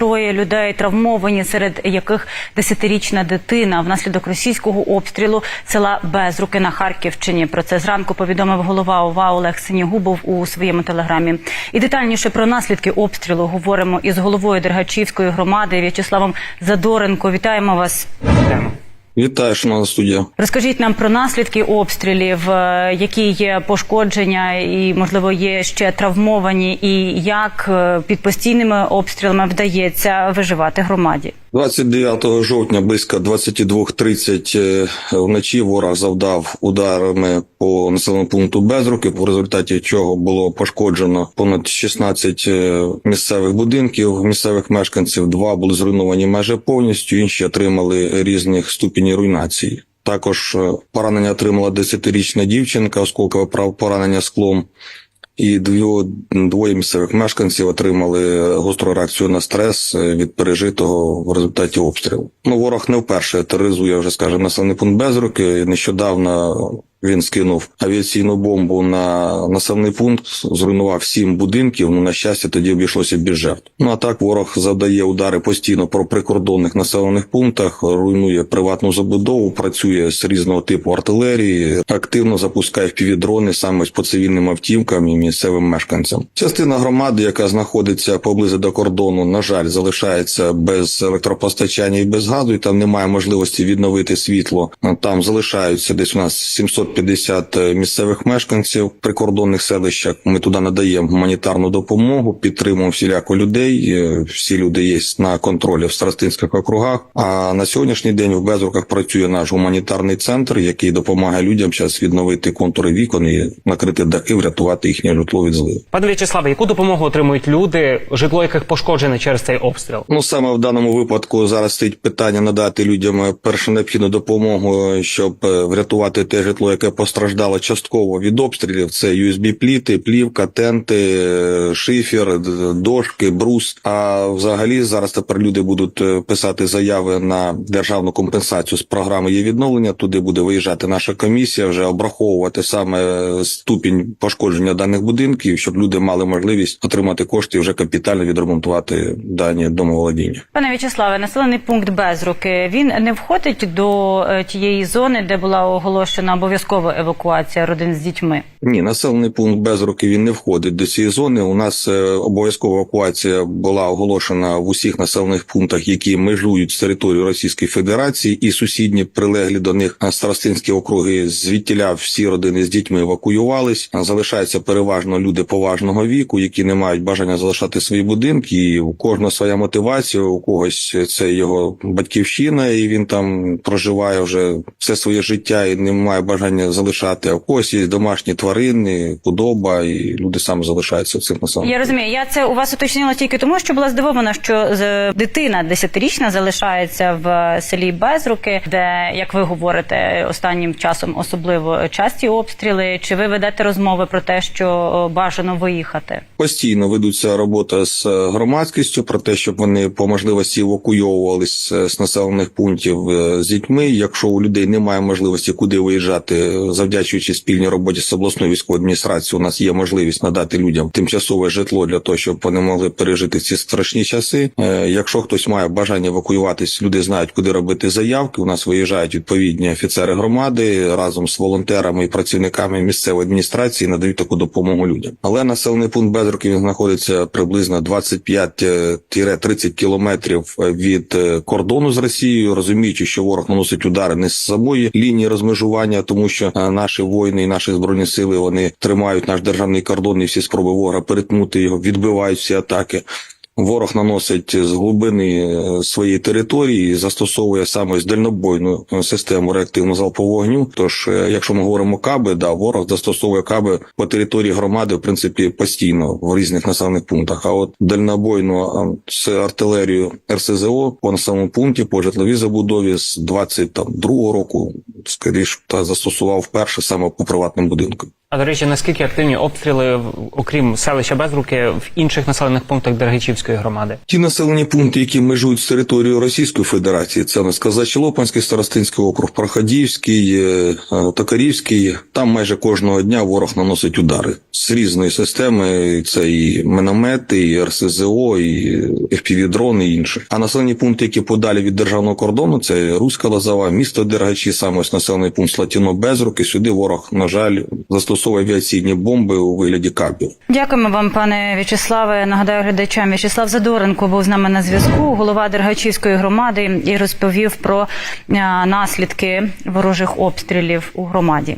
троє людей травмовані, серед яких десятирічна дитина внаслідок російського обстрілу села Безруки на Харківщині. Про це зранку повідомив голова ОВА Олег Синігубов у своєму телеграмі. І детальніше про наслідки обстрілу говоримо із головою Дергачівської громади В'ячеславом Задоренко. Вітаємо вас. Вітаю, шановна студія. Розкажіть нам про наслідки обстрілів, е, які є пошкодження, і можливо є ще травмовані, і як е, під постійними обстрілами вдається виживати громаді. 29 жовтня близько 22.30 е, вночі ворог завдав ударами по населеному пункту Безруки, в результаті чого було пошкоджено понад 16 е, місцевих будинків, місцевих мешканців. Два були зруйновані майже повністю, інші отримали різних ступені руйнації. Також е, поранення отримала 10-річна дівчинка, прав- поранення склом. І двоє, місцевих мешканців отримали гостру реакцію на стрес е, від пережитого в результаті обстрілу. Ну, ворог не вперше тероризує вже, скажімо, населений пункт Безруки. Нещодавно він скинув авіаційну бомбу на населений пункт, зруйнував сім будинків. Ну на щастя, тоді обійшлося без жертв. Ну а так ворог завдає удари постійно по прикордонних населених пунктах, руйнує приватну забудову, працює з різного типу артилерії, активно запускає впівдрони саме по цивільним автівкам і місцевим мешканцям. Частина громади, яка знаходиться поблизу до кордону, на жаль, залишається без електропостачання і без газу, і там немає можливості відновити світло. Там залишаються десь у нас 750 місцевих мешканців в прикордонних селищах. Ми туди надаємо гуманітарну допомогу, підтримуємо всіляко людей. Е, Всі люди є на контролі в старостинських округах. А на сьогоднішній день в Безруках працює наш гуманітарний центр, який допомагає людям зараз відновити контури вікон і накрити дахи, врятувати їхнє житло від зливу. Пане В'ячеславе, яку допомогу отримують люди, житло яких пошкоджене через цей обстріл? Ну саме в даному випадку зараз стоїть питання надати людям першу необхідну допомогу, щоб е, врятувати те житло, яке постраждало частково від обстрілів. Це usb пліти, плівка, тенти, е, шифер, дошки, брус. А взагалі зараз тепер люди будуть е, писати заяви на державну компенсацію з програми є відновлення. Туди буде виїжджати наша комісія, вже обраховувати саме е, ступінь пошкодження даних будинків, щоб люди мали можливість отримати кошти і вже капітально відремонтувати дані домоволодіння. Пане В'ячеславе, населений пункт Безруки він не входить до е, тієї зони, де була оголошена обов'язкова евакуація родин з дітьми. Ні, населений пункт без руки він не входить до цієї зони. У нас е, обов'язкова евакуація була оголошена в усіх населених пунктах, які межують з територією Російської Федерації, і сусідні прилеглі до них старостинські округи. Звідтіля всі родини з дітьми евакуювались. Залишаються переважно люди поважного віку, які не мають бажання залишати свої будинки. І у кожного своя мотивація, у когось це його батьківщина, і він там проживає вже все своє життя і не має бажання залишати. А у когось є домашні тварини, худоба, і люди саме залишаються в цих населених. Я розумію, я це у вас уточнила тільки тому, що була здивована, що дитина десятирічна залишається в селі Безруки, де, як ви говорите, останнім часом особливо часті обстріли. Чи ви ведете розмови про те, що бажано виїхати? Постійно ведуться робота з е, громадськістю про те, щоб вони по можливості евакуйовувались е, з населених пунктів е, з дітьми. Якщо у людей немає можливості куди виїжджати, е, завдячуючи спільній роботі з обласною військовою адміністрацією, у нас є можливість надати людям тимчасове житло для того, щоб вони могли пережити ці страшні часи. Е, Якщо хтось має бажання евакуюватись, люди знають, куди робити заявки. У нас виїжджають відповідні офіцери громади разом з волонтерами і працівниками місцевої адміністрації надають таку допомогу людям. Але населений пункт Безруки він знаходиться приблизно 25-30 кілометрів від е, кордону з Росією, розуміючи, що ворог наносить удари не з самої лінії розмежування, тому що е, наші воїни і наші збройні сили вони тримають наш державний кордон і всі спроби ворога перетнути його, відбивають всі атаки. Ворог наносить з глибини е, своєї території, застосовує саме ось дальнобойну е, систему реактивного залпового вогню. Тож, якщо ми говоримо каби, да ворог застосовує каби по території громади, в принципі, постійно в різних населених пунктах. А от дальнобойну з артилерію РСЗО по населеному пункті по житловій забудові з 22 року, скоріш та застосував вперше саме по приватним будинкам. А до речі, наскільки активні обстріли, окрім селища Безруки, в інших населених пунктах Дергачівської громади? Ті населені пункти, які межують з територією Російської Федерації, це у нас Казачі-Лопанський старостинський округ, Проходівський, е, е, Токарівський. Там майже кожного дня ворог наносить удари з різної системи. Це і міномети, і РСЗО, і FPV-дрони, і інше. А населені пункти, які подалі від державного кордону, це Руська Лозова, місто Дергачі, саме ось населений пункт Слатіно Безруки. Сюди ворог, на жаль, застосовує авіаційні бомби у вигляді карбів. Дякуємо вам, пане В'ячеславе. Нагадаю глядачам, В'ячеслав Задоренко був з нами на зв'язку, голова Дергачівської громади, і розповів про наслідки ворожих обстрілів у громаді.